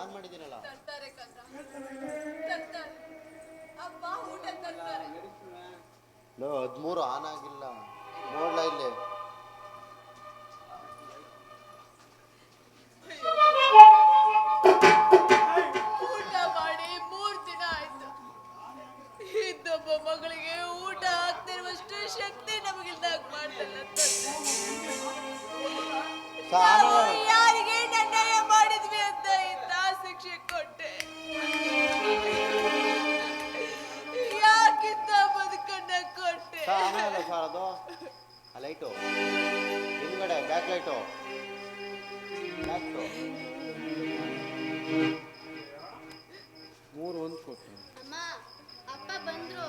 On ಮಾಡಿದ್ದೀನಲ್ಲ. ತರ್ತಾರೆ ಕಂದ ತರ್ತಾರೆ. ಅಪ್ಪ ಊಟ ತರ್ತಾರೆ. ಹದಿಮೂರು ಆನ್ ಆಗಿಲ್ಲ. ನೋಡ್ಲಾ ಇಲ್ಲಿ. ಕೊಟ್ಟೆ ಸಾ ಆನ್ ಆಗಲ್ಲ ಸರ್ ಅದು ಆ ಲೈಟು ಹಿಂದ್ಗಡೆ ಬ್ಯಾಕ್ ಲೈಟು ಬ್ಯಾಕ್ಟು ಮೂರು ಒಂದು ಕೊಟ್ಟು. ಅಮ್ಮ ಅಪ್ಪ ಬಂದ್ರು.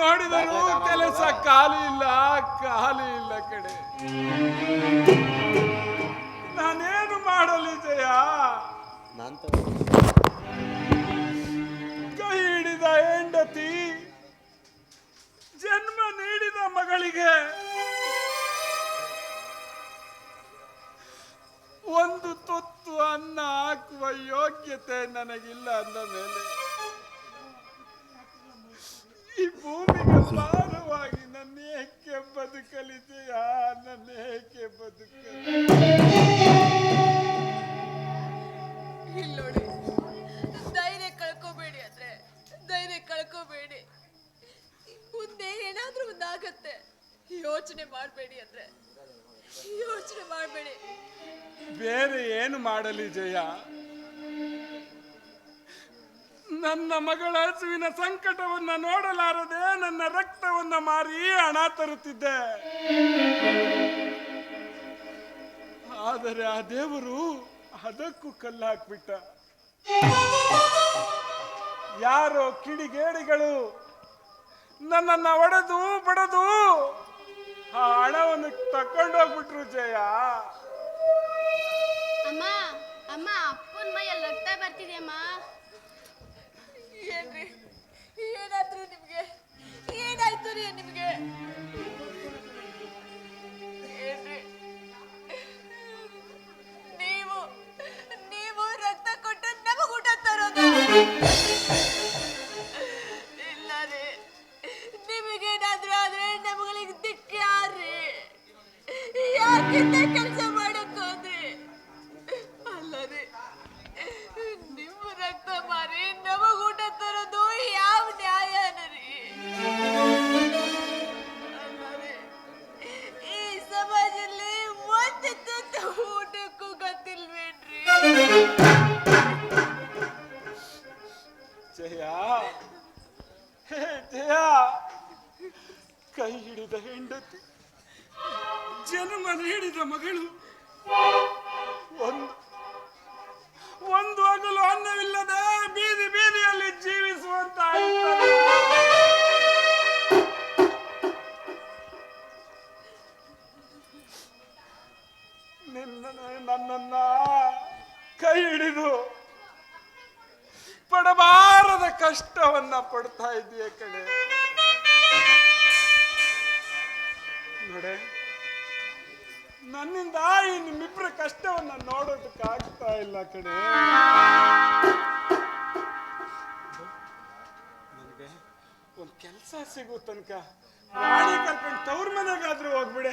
ನೋಡಿದರೂ ಕೆಲಸ ಖಾಲಿ ಇಲ್ಲ ಖಾಲಿ ಇಲ್ಲ ಕಡೆ ನಾನೇನು ಮಾಡಲಿ ಜಯ? ಕೈ ಹಿಡಿದ ಹೆಂಡತಿ, ಜನ್ಮ ನೀಡಿದ ಮಗಳಿಗೆ ಒಂದು ತುತ್ತು ಅನ್ನ ಹಾಕುವ ಯೋಗ್ಯತೆ ನನಗಿಲ್ಲ ಅಂದ ಭೂಮಿಗೆ ಭಾರವಾಗಿ ನನ್ನ ಏಕೆ ಬದುಕಲಿ ಜಯ ನನ್ನ ಏಕೆ ಬದುಕಲಿ ಇಲ್ಲೋಡಿ ಧೈರ್ಯ ಕಳ್ಕೋಬೇಡಿ ಅಂದ್ರೆ ಧೈರ್ಯ ಕಳ್ಕೋಬೇಡಿ. ಮುಂದೆ ಏನಾದ್ರೂ ಒಂದಾಗತ್ತೆ. ಯೋಚನೆ ಮಾಡಬೇಡಿ ಅಂದ್ರೆ ಯೋಚನೆ ಮಾಡಬೇಡಿ. ಬೇರೆ ಏನು ಮಾಡಲಿ ಜಯ? ನನ್ನ ಮಗಳ ಹಸುವಿನ ಸಂಕಟವನ್ನ ನೋಡಲಾರದೆ ನನ್ನ ರಕ್ತವನ್ನ ಮಾರಿ ಹಣ ತರುತ್ತಿದ್ದೆ. ಆದರೆ ಆ ದೇವರು ಅದಕ್ಕೂ ಕಲ್ಲು ಹಾಕ್ಬಿಟ್ಟ ಯಾರೋ ಕಿಡಿಗೇಡಿಗಳು ನನ್ನನ್ನ ಒಡೆದು ಬಡದು ಆ ಹಣವನ್ನು ತಕೊಂಡೋಗ್ಬಿಟ್ರು ಜಯ. ಅಮ್ಮ ಅಮ್ಮ, ಅಪ್ಪನ ಮೈಯಲ್ಲಿ ರಕ್ತ ಬರ್ತಿದೆಯಮ್ಮ ಯಾಕಿಂತ ಕೆಲಸ ಮಾಡಕ್ ಹೋದೆ? ಅಲ್ಲ ರೀ ನಿಮ್ಮ ರಕ್ತ ಮಾರಿ ನಮಗ್ ಊಟ ತರೋದು ಯಾವ ನ್ಯಾಯನರಿ ಈ ಸಮಾಜದಲ್ಲಿ ತುತ್ತು ಊಟಕ್ಕೂ ಗೊತ್ತಿಲ್ವೇನ್ರಿ? ಪಡ್ತಾ ಇದೀಯ ಕಡೆ ನೋಡೆ, ನನ್ನಿಂದ ಈ ನಿಮ್ಮಿಬ್ಬರ ಕಷ್ಟವನ್ನ ನೋಡೋದಕ್ಕಾಗ್ತಾ ಇಲ್ಲ ಕಡೆ ನನಗೆ ಒಂದು ಕೆಲಸ ಸಿಗೋ ತನಕ. ಗಾಡಿ ಕರ್ಕೊಂಡು ತವ್ರ ಮನೆಗಾದ್ರೂ ಹೋಗ್ಬಿಡೆ.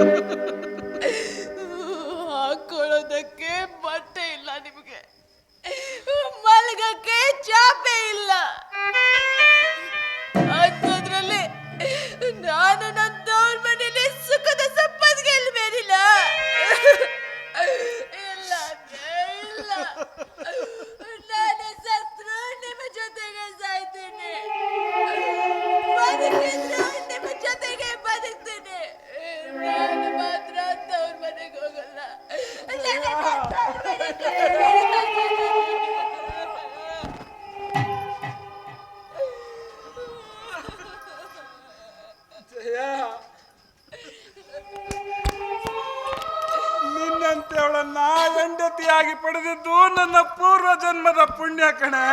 ಪುಣ್ಯ ಕಣೆ.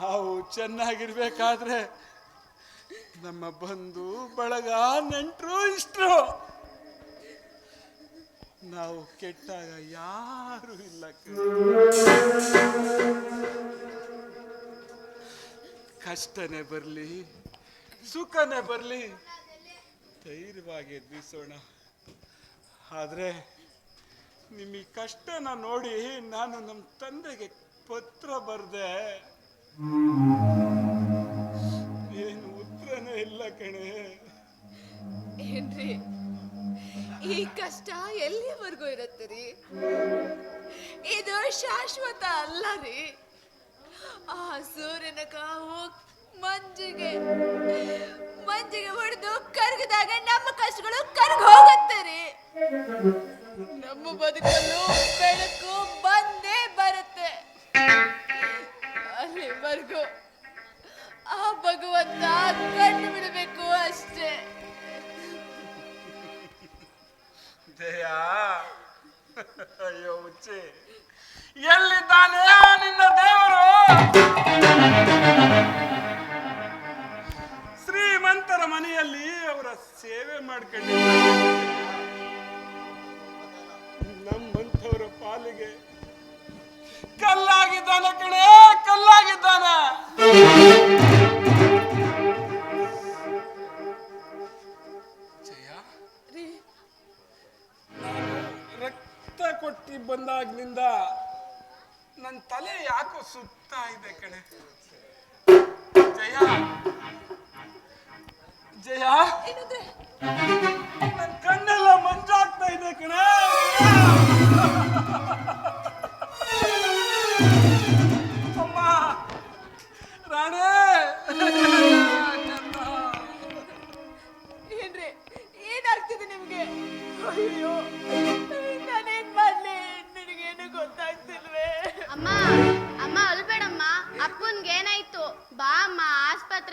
ನಾವು ಚೆನ್ನಾಗಿರ್ಬೇಕಾದ್ರೆ ನಮ್ಮ ಬಂಧು, ಬಳಗ, ನೆಂಟರು ಇಷ್ಟರು. ನಾವು ಕೆಟ್ಟಾಗ ಯಾರು ಇಲ್ಲ. ಕಷ್ಟನೇ ಬರಲಿ, ಸುಖನೇ ಬರಲಿ, ಧೈರ್ಯವಾಗಿ ಎದ್ದಿಸೋಣ. ಆದರೆ ನಿಮ್ಮ ಈ ಕಷ್ಟನ ನೋಡಿ ನಾನು ನಮ್ಮ ತಂದೆಗೆ ಪತ್ರ ಬರೆದೆ. ಏನು ಉತ್ತರನೇ ಇಲ್ಲ ಕಣೆ. ಏನ್ರಿ, ಈ ಕಷ್ಟ ಎಲ್ಲಿವರೆಗೂ ಇರುತ್ತೆ ರೀ? ಇದು ಶಾಶ್ವತ ಅಲ್ಲ ರೀ. ಆ ಸೂರ್ಯನ ಕಾವು ಮಂಜಿಗೆ ಮಂಜಿಗೆ ಹೊಡೆದು ಕರಗಿದಾಗ ನಮ್ಮ ಕಷ್ಟಗಳು ಕರ್ಗ ಹೋಗುತ್ತೆ ರೀ. ನಮ್ಮ ಬದುಕಲ್ಲೂ ಬೆಳಕು ಬಂದೇ ಬರುತ್ತೆ. ಅಲ್ಲಿವರೆಗೂ ಆ ಭಗವಂತ ಕಣ್ಣು ಬಿಡಬೇಕು ಅಷ್ಟೇ. ದಯಾ. ಅಯ್ಯೋ ಹುಚ್ಚಿ ಎಲ್ಲಿದ್ದಾನೆ ನಿನ್ನ ದೇವರು? ಶ್ರೀಮಂತರ ಮನೆಯಲ್ಲಿ ಅವರ ಸೇವೆ ಮಾಡ್ಕೊಂಡಿದ್ದಾರೆ. ನಮ್ಮಂಥವರ ಕಲ್ಲಾಗಿದ್ದಾನ ಕಣೆ ಕಲ್ಲಾಗಿದ್ದಾನೆ. ರಕ್ತ ಕೊಟ್ಟಿ ಬಂದಾಗ್ಲಿಂದ ನನ್ನ ತಲೆ ಯಾಕೋ ಸುತ್ತ ಇದೆ ಕಣೆ. ಜಯ. ಜಯ.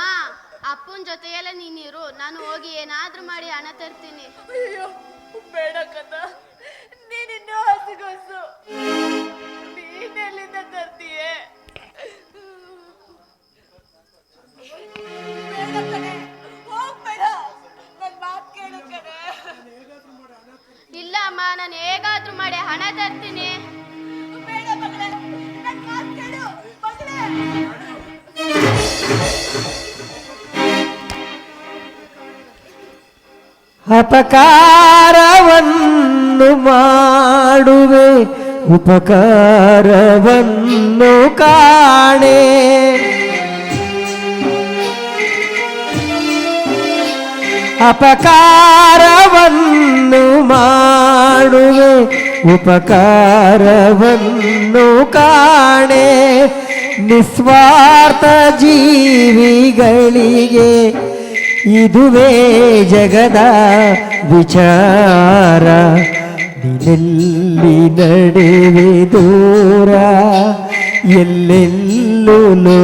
ಅಮ್ಮ ಅಪ್ಪನ ಜೊತೆಯಲ್ಲೇ ನೀನಿರು ನಾನು ಹೋಗಿ ಏನಾದ್ರೂ ಮಾಡಿ ಹಣ ತರ್ತೀನಿ. ಅಯ್ಯೋ ಬೇಡ ಕದ ನೀನಿನ್ನೂ ಹಸಿಗೊಸು. ನೀನೆಲ್ಲಿಂದ ತರ್ತೀಯೇ? ಬೇಡ ಕಣೆ. ಹೋಗ್ಬೇಡ. ನನ್ ಮಾತ್ ಕೇಳು ಕಣೆ. ಇಲ್ಲ ಅಮ್ಮ ನಾನು ಹೇಗಾದ್ರೂ ಮಾಡಿ ಹಣ ತರ್ತೀನಿ. ಅಪಕಾರವನ್ನು ಮಾಡುವೆ ಉಪಕಾರವನ್ನು ಕಾಣೆ. ಅಪಕಾರವನ್ನು ಮಾಡುವೆ ಉಪಕಾರವನ್ನು ಕಾಣೆ. ನಿಸ್ವಾರ್ಥ ಜೀವಿಗಳಿಗೆ ಇದುವೇ ಜಗದ ವಿಚಾರ ನಿನ್ನೆಲ್ಲಿ ನಡೆವೆ ದೂರ ಎಲ್ಲೆಲ್ಲೂ ಲೋ